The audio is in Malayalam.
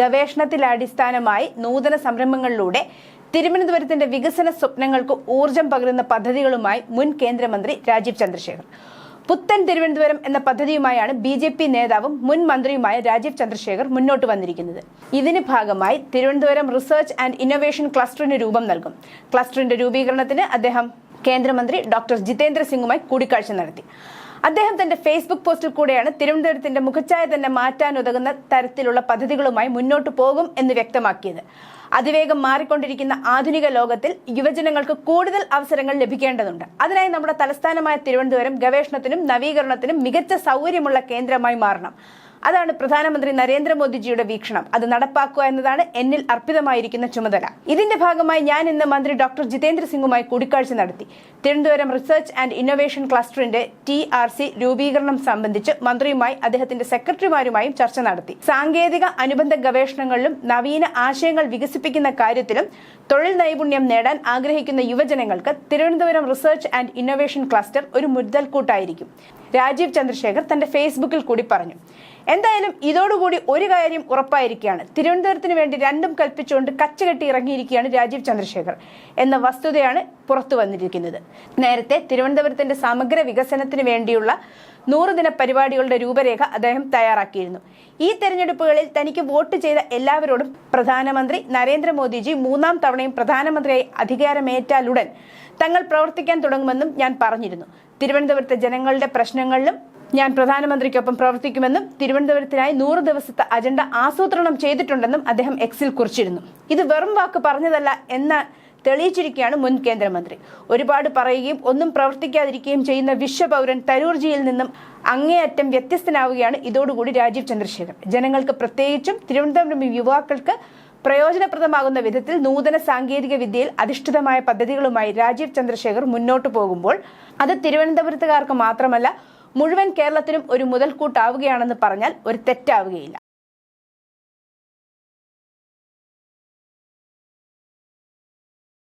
ഗവേഷണത്തിൽ അടിസ്ഥാനമായി നൂതന സംരംഭങ്ങളിലൂടെ തിരുവനന്തപുരത്തിന്റെ വികസന സ്വപ്നങ്ങൾക്ക് ഊർജം പകരുന്ന പദ്ധതികളുമായി മുൻ കേന്ദ്രമന്ത്രി രാജീവ് ചന്ദ്രശേഖർ. പുത്തൻ തിരുവനന്തപുരം എന്ന പദ്ധതിയുമായാണ് ബി ജെ പി നേതാവും മുൻ മന്ത്രിയുമായ രാജീവ് ചന്ദ്രശേഖർ മുന്നോട്ട് വന്നിരിക്കുന്നത്. ഇതിന് ഭാഗമായി തിരുവനന്തപുരം റിസർച്ച് ആൻഡ് ഇന്നോവേഷൻ ക്ലസ്റ്ററിന് രൂപം നൽകും. ക്ലസ്റ്ററിന്റെ രൂപീകരണത്തിന് അദ്ദേഹം കേന്ദ്രമന്ത്രി ഡോക്ടർ ജിതേന്ദ്ര സിംഗുമായി കൂടിക്കാഴ്ച നടത്തി. അദ്ദേഹം തന്റെ ഫേസ്ബുക്ക് പോസ്റ്റിൽ കൂടെയാണ് തിരുവനന്തപുരത്തിന്റെ മുഖച്ഛായ തന്നെ മാറ്റാൻ ഉതകുന്ന തരത്തിലുള്ള പദ്ധതികളുമായി മുന്നോട്ട് പോകും എന്ന് വ്യക്തമാക്കിയത്. അതിവേഗം മാറിക്കൊണ്ടിരിക്കുന്ന ആധുനിക ലോകത്തിൽ യുവജനങ്ങൾക്ക് കൂടുതൽ അവസരങ്ങൾ ലഭിക്കേണ്ടതുണ്ട്. അതിനായി നമ്മുടെ തലസ്ഥാനമായ തിരുവനന്തപുരം ഗവേഷണത്തിനും നവീകരണത്തിനും മികച്ച സൗകര്യമുള്ള കേന്ദ്രമായി മാറണം. അതാണ് പ്രധാനമന്ത്രി നരേന്ദ്രമോദിജിയുടെ വീക്ഷണം. അത് നടപ്പാക്കുക എന്നതാണ് എന്നിൽ അർപ്പിതമായിരിക്കുന്ന ചുമതല. ഇതിന്റെ ഭാഗമായി ഞാൻ ഇന്ന് മന്ത്രി ഡോക്ടർ ജിതേന്ദ്ര സിംഗുമായി കൂടിക്കാഴ്ച നടത്തി. തിരുവനന്തപുരം റിസർച്ച് ആൻഡ് ഇന്നൊവേഷൻ ക്ലസ്റ്ററിന്റെ ടി ആർ സി രൂപീകരണം സംബന്ധിച്ച് മന്ത്രിയുമായി അദ്ദേഹത്തിന്റെ സെക്രട്ടറിമാരുമായും ചർച്ച നടത്തി. സാങ്കേതിക അനുബന്ധ ഗവേഷണങ്ങളിലും നവീന ആശയങ്ങൾ വികസിപ്പിക്കുന്ന കാര്യത്തിലും തൊഴിൽ നൈപുണ്യം നേടാൻ ആഗ്രഹിക്കുന്ന യുവജനങ്ങൾക്ക് Thiruvananthapuram research and innovation cluster ഒരു മുതൽക്കൂട്ടായിരിക്കും. രാജീവ് ചന്ദ്രശേഖർ തന്റെ ഫേസ്ബുക്കിൽ കൂടി പറഞ്ഞു. എന്തായാലും ഇതോടുകൂടി ഒരു കാര്യം ഉറപ്പായിരിക്കുകയാണ്. തിരുവനന്തപുരത്തിന് വേണ്ടി രണ്ടും കൽപ്പിച്ചുകൊണ്ട് കച്ചകെട്ടി ഇറങ്ങിയിരിക്കുകയാണ് രാജീവ് ചന്ദ്രശേഖർ എന്ന വസ്തുതയാണ് പുറത്തു വന്നിരിക്കുന്നത്. നേരത്തെ തിരുവനന്തപുരത്തിന്റെ സമഗ്ര വികസനത്തിന് വേണ്ടിയുള്ള നൂറുദിന പരിപാടികളുടെ രൂപരേഖ അദ്ദേഹം തയ്യാറാക്കിയിരുന്നു. ഈ തെരഞ്ഞെടുപ്പുകളിൽ തനിക്ക് വോട്ട് ചെയ്ത എല്ലാവരോടും പ്രധാനമന്ത്രി നരേന്ദ്രമോദിജി മൂന്നാം തവണയും പ്രധാനമന്ത്രിയായി അധികാരമേറ്റാലുടൻ തങ്ങൾ പ്രവർത്തിക്കാൻ തുടങ്ങുമെന്നും ഞാൻ പറഞ്ഞിരുന്നു. തിരുവനന്തപുരത്തെ ജനങ്ങളുടെ പ്രശ്നങ്ങളിലും ഞാൻ പ്രധാനമന്ത്രിക്കൊപ്പം പ്രവർത്തിക്കുമെന്നും തിരുവനന്തപുരത്തിനായി നൂറ് ദിവസത്തെ അജണ്ട ആസൂത്രണം ചെയ്തിട്ടുണ്ടെന്നും അദ്ദേഹം എക്സിൽ കുറിച്ചിരുന്നു. ഇത് വെറും വാക്ക് പറഞ്ഞതല്ല എന്ന തെളിയിച്ചിരിക്കുകയാണ് മുൻ കേന്ദ്രമന്ത്രി. ഒരുപാട് പറയുകയും ഒന്നും പ്രവർത്തിക്കാതിരിക്കുകയും ചെയ്യുന്ന വിശ്വപൗരൻ തരൂർജിയിൽ നിന്നും അങ്ങേയറ്റം വ്യത്യസ്തനാവുകയാണ് ഇതോടുകൂടി രാജീവ് ചന്ദ്രശേഖർ ജനങ്ങൾക്ക് പ്രത്യേകിച്ചും തിരുവനന്തപുരം യുവാക്കൾക്ക് പ്രയോജനപ്രദമാകുന്ന വിധത്തിൽ നൂതന സാങ്കേതിക വിദ്യയിൽ അധിഷ്ഠിതമായ പദ്ധതികളുമായി രാജീവ് ചന്ദ്രശേഖർ മുന്നോട്ടു പോകുമ്പോൾ അത് തിരുവനന്തപുരത്തുകാർക്ക് മാത്രമല്ല മുഴുവൻ കേരളത്തിനും ഒരു മുതൽക്കൂട്ടാവുകയാണെന്ന് പറഞ്ഞാൽ ഒരു തെറ്റാവുകയില്ല.